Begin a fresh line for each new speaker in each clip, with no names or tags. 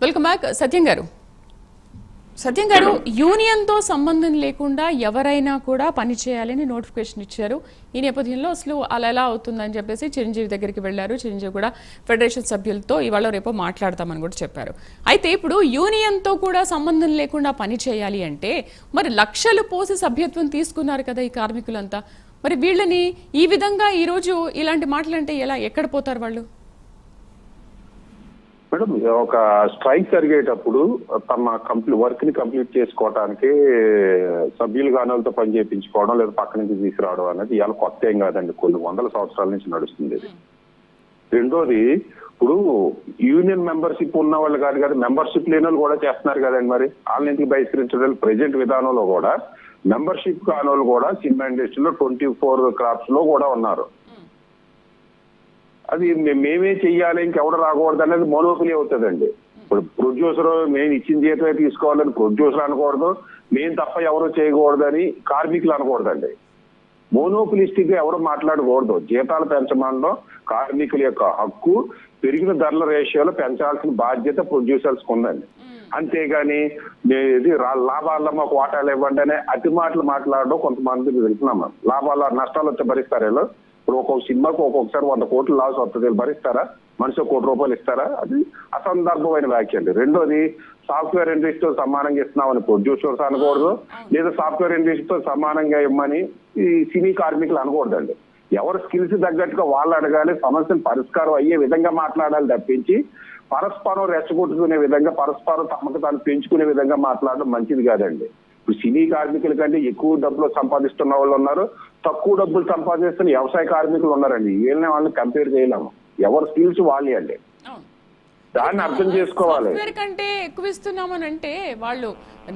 Welcome back. సత్యం గారు. సత్యం గారు యూనియన్తో సంబంధం లేకుండా ఎవరైనా కూడా పని చేయాలని నోటిఫికేషన్ ఇచ్చారు. ఈ నేపథ్యంలో అసలు అలా ఎలా అవుతుందని చెప్పేసి చిరంజీవి దగ్గరికి వెళ్ళారు. చిరంజీవి కూడా ఫెడరేషన్ సభ్యులతో ఇవాళ రేపు మాట్లాడతామని కూడా చెప్పారు. అయితే ఇప్పుడు యూనియన్తో కూడా సంబంధం లేకుండా పని చేయాలి అంటే మరి లక్షలు పోసి సభ్యత్వం తీసుకున్నారు కదా ఈ కార్మికులంతా. మరి వీళ్ళని ఈ విధంగా ఈరోజు ఇలాంటి మాటలంటే ఎలా ఎక్కడ పోతారు వాళ్ళు?
మేడం ఒక స్ట్రైక్ జరిగేటప్పుడు తమ కంప్లీట్ వర్క్ని కంప్లీట్ చేసుకోవడానికి సభ్యులు గానాలతో పని చేయించుకోవడం లేదా పక్క నుంచి తీసుకురావడం అనేది ఇవాళ కొత్త ఏం కాదండి. కొన్ని వందల సంవత్సరాల నుంచి నడుస్తుంది ఇది. రెండోది ఇప్పుడు యూనియన్ మెంబర్షిప్ ఉన్న వాళ్ళు కాదు కదా మెంబర్షిప్ లేని వాళ్ళు కూడా చేస్తున్నారు కదండి మరి. వాళ్ళని ఇంటికి బహిష్కరించడం? ప్రజెంట్ విధానంలో కూడా మెంబర్షిప్ కాని వాళ్ళు కూడా సినిమా ఇండస్ట్రీలో ట్వంటీ ఫోర్ క్రాప్స్లో కూడా ఉన్నారు. అది మేమే చెయ్యాలి ఇంకెవడ రాకూడదు అనేది మోనోపిలి అవుతుందండి ఇప్పుడు ప్రొడ్యూసర్ మేము ఇచ్చిన జీతమే తీసుకోవాలని ప్రొడ్యూసర్ అనకూడదు మేము తప్ప ఎవరు చేయకూడదని కార్మికులు అనకూడదండి మోనోపిలిస్టిక్గా ఎవరు మాట్లాడకూడదు జీతాలు పెంచమంలో కార్మికుల యొక్క హక్కు పెరిగిన ధరల రేషియోలో పెంచాల్సిన బాధ్యత ప్రొడ్యూసర్స్ ఉందండి అంతేగాని ఇది లాభాల్లో మాకు వాటాలు ఇవ్వండి అనే అతి మాటలు మాట్లాడడం కొంతమందికి వెళ్తున్నాం మనం. లాభాల నష్టాలు వచ్చి భరిస్తారు వీళ్ళు? ఇప్పుడు ఒక్కొక్క సినిమాకు ఒక్కొక్కసారి వంద కోట్లు లాస్ వస్తుంది భరిస్తారా? మనిషి ఒక కోటి రూపాయలు ఇస్తారా? అది అసందర్భమైన వ్యాఖ్య అండి రెండోది సాఫ్ట్వేర్ ఇండస్ట్రీతో సమానంగా ఇస్తున్నామని ప్రొడ్యూసర్స్ అనకూడదు. లేదా సాఫ్ట్వేర్ ఇండస్ట్రీతో సమానంగా ఇమ్మని ఈ సినీ కార్మికులు అనకూడదండి. ఎవరి స్కిల్స్ తగ్గట్టుగా వాళ్ళు అడగాలి సమస్యలు పరిష్కారం అయ్యే విధంగా మాట్లాడాలి తప్పించి పరస్పరం రెచ్చగొట్టుకునే విధంగా పరస్పరం తమకు తాను పెంచుకునే విధంగా మాట్లాడడం మంచిది కాదండి. ఇప్పుడు సినీ కార్మికుల కంటే ఎక్కువ డబ్బులు సంపాదిస్తున్న వాళ్ళు ఉన్నారు. తక్కువ డబ్బులు సంపాదిస్తున్న వ్యవసాయ కార్మికులు ఉన్నారండి. వీళ్ళని వాళ్ళని కంపేర్ చేయలేము. ఎవరి స్కిల్స్ వాళ్ళే అండి. దాన్ని అర్థం చేసుకోవాలి.
సాఫ్ట్వేర్ కంటే ఎక్కువ ఇస్తున్నామని అంటే వాళ్ళు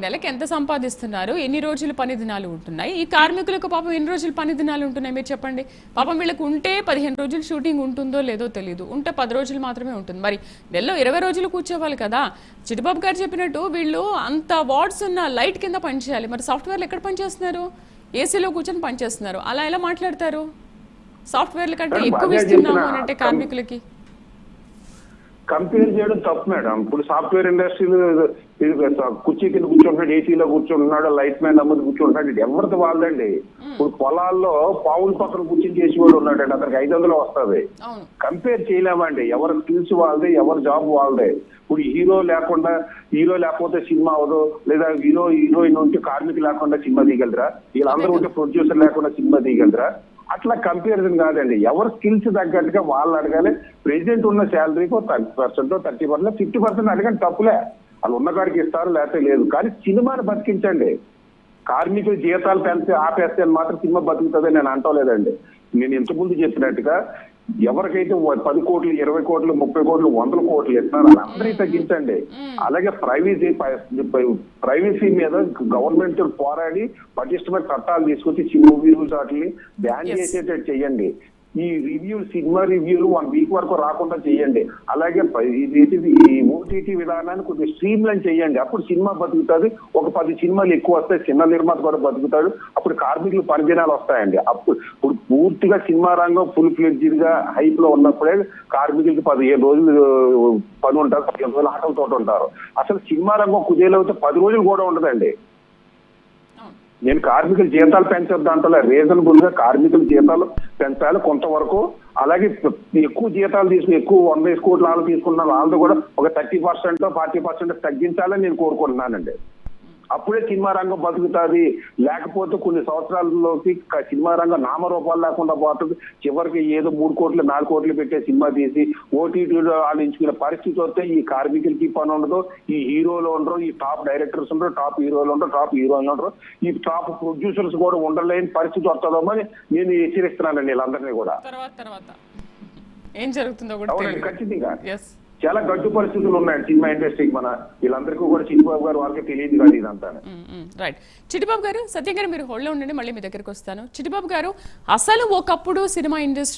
నెలకి ఎంత సంపాదిస్తున్నారు? ఎన్ని రోజులు పని దినాలు ఉంటున్నాయి? ఈ కార్మికులకు పాపం ఎన్ని రోజులు పని దినాలు ఉంటున్నాయి? మీరు చెప్పండి. పాపం వీళ్ళకి ఉంటే పదిహేను రోజులు షూటింగ్ ఉంటుందో లేదో తెలియదు ఉంటే పది రోజులు మాత్రమే ఉంటుంది. మరి నెలలో ఇరవై రోజులు కూర్చోవాలి కదా? చిటిబాబు గారు చెప్పినట్టు వీళ్ళు అంత వార్డ్స్ ఉన్న లైట్ కింద పనిచేయాలి మరి సాఫ్ట్వేర్లు ఎక్కడ పనిచేస్తున్నారు ఏసీలో కూర్చొని పనిచేస్తున్నారు అలా ఎలా మాట్లాడతారు? సాఫ్ట్వేర్ల కంటే ఎక్కువ ఇస్తున్నాము అంటే కార్మికులకి.
కంపేర్ చేయడం తప్పు మేడం. ఇప్పుడు సాఫ్ట్వేర్ ఇండస్ట్రీలో కుర్చీ కింద కూర్చుంటున్నాడు ఏసీలో కూర్చుంటున్నాడు లైట్ మ్యాన్ అమ్మది కూర్చుంటున్నాడు ఇది ఎవరిది వాళ్ళదండి? ఇప్పుడు పొలాల్లో పావుల పక్కన కూర్చొని చేసేవాడు ఉన్నాడండి అతనికి ఐదు వందలు వస్తుంది. కంపేర్ చేయలేమండి. ఎవరి స్కిల్స్ వాళ్ళదే ఎవరి జాబ్ వాళ్ళదే. ఇప్పుడు హీరో లేకుండా హీరో లేకపోతే సినిమా అవ్వదు లేదా హీరో హీరోయిన్ ఉంటే కార్మికులు లేకుండా సినిమా తీయగలరా? వీళ్ళందరూ ఉంటే ప్రొడ్యూసర్ లేకుండా సినిమా తీయగలరా? అట్లా కంపారిజన్ కాదండి. ఎవరు స్కిల్స్ తగ్గట్టుగా వాళ్ళు అడగాలి. ప్రెసెంట్ ఉన్న శాలరీకి thirty percent thirty percent fifty percent అడగండి తప్పులే. వాళ్ళు ఉన్న కాడికి ఇస్తారు లేకపోతే లేదు. కానీ సినిమాని బతికించండి. కార్మికుల జీతాలు పెంచి ఆపేస్తే మాత్రం సినిమా బతుకుతుందని నేను అంటలేదండి. నేను ఇంతకుముందు చెప్పినట్టుగా ఎవరికైతే పది కోట్లు ఇరవై కోట్లు ముప్పై కోట్లు వందల కోట్లు ఇస్తున్నారు వాళ్ళందరికీ తగ్గించండి. అలాగే ప్రైవసీ ప్రైవసీ మీద గవర్నమెంట్ పోరాడి పటిష్టమైన చట్టాలు తీసుకొచ్చి మూవీ రూల్స్ వాటిని బ్యాన్. చేసేటట్టు చేయండి. ఈ రివ్యూ సినిమా రివ్యూలు వన్ వీక్ వరకు రాకుండా చేయండి. అలాగే ఇది ఓటీటీ విధానాన్ని కొద్దిగా స్ట్రీమ్లైన్ చేయండి. అప్పుడు సినిమా బతుకుతుంది. ఒక పది సినిమాలు ఎక్కువ వస్తాయి సినిమా నిర్మాత కూడా బతుకుతాడు. అప్పుడు కార్మికులు పనిదినాలు వస్తాయండి. అప్పుడు ఇప్పుడు పూర్తిగా సినిమా రంగం ఫుల్ ఫ్లెడ్జిడ్గా హైప్లో ఉన్నప్పుడే కార్మికులకి పదిహేను రోజులు పని ఉంటారు పదిహేను రోజులు ఆటలతో ఉంటారు. అసలు సినిమా రంగం కుదేలవుతే పది రోజులు కూడా ఉండదండి. నేను కార్మికుల జీతాలు పెంచొద్దు దాంట్లో రీజనబుల్గా కార్మికుల జీతాలు పెంచాలి కొంతవరకు. అలాగే ఎక్కువ జీతాలు తీసుకుని ఎక్కువ వంద వేసి కోట్ల వాళ్ళు తీసుకున్న వాళ్ళు కూడా ఒక థర్టీ పర్సెంట్ ఫార్టీ పర్సెంట్ తగ్గించాలని నేను కోరుకుంటున్నానండి. అప్పుడే సినిమా రంగం బతుకుతుంది. లేకపోతే కొన్ని సంవత్సరాలలోకి సినిమా రంగం నామరూపాలు లేకుండా పోతుంది. చివరికి ఏదో మూడు కోట్లు నాలుగు కోట్లు పెట్టే సినిమా తీసి ఓటీటీలో ఆడించుకునే పరిస్థితి వస్తే ఈ కార్మికులకి పని ఉండదు. ఈ హీరోలు ఉండరు. ఈ టాప్ డైరెక్టర్స్ ఉండరు. టాప్ హీరోలు ఉండరు. టాప్ హీరోయిన్లు ఉండరు. ఈ టాప్ ప్రొడ్యూసర్స్ కూడా ఉండలేని పరిస్థితి వస్తుందని నేను హెచ్చరిస్తున్నానండి వీళ్ళందరినీ కూడా.
తర్వాత తర్వాత. ఏం జరుగుతుందో కూడా
ఖచ్చితంగా. చాలా గడ్డు పరిస్థితులు ఉన్నాయి సినిమా ఇండస్ట్రీకి మన వీళ్ళందరికీ కూడా చిట్టిబాబు గారు వాళ్ళకి తెలియదు కాదు ఇదంతా
రైట్ చిట్టిబాబు గారు సత్యం గారు మీరు హోల్డ్లో ఉండండి మళ్ళీ మీ దగ్గరకు వస్తాను. చిట్టిబాబు గారు అసలు ఒకప్పుడు సినిమా ఇండస్ట్రీ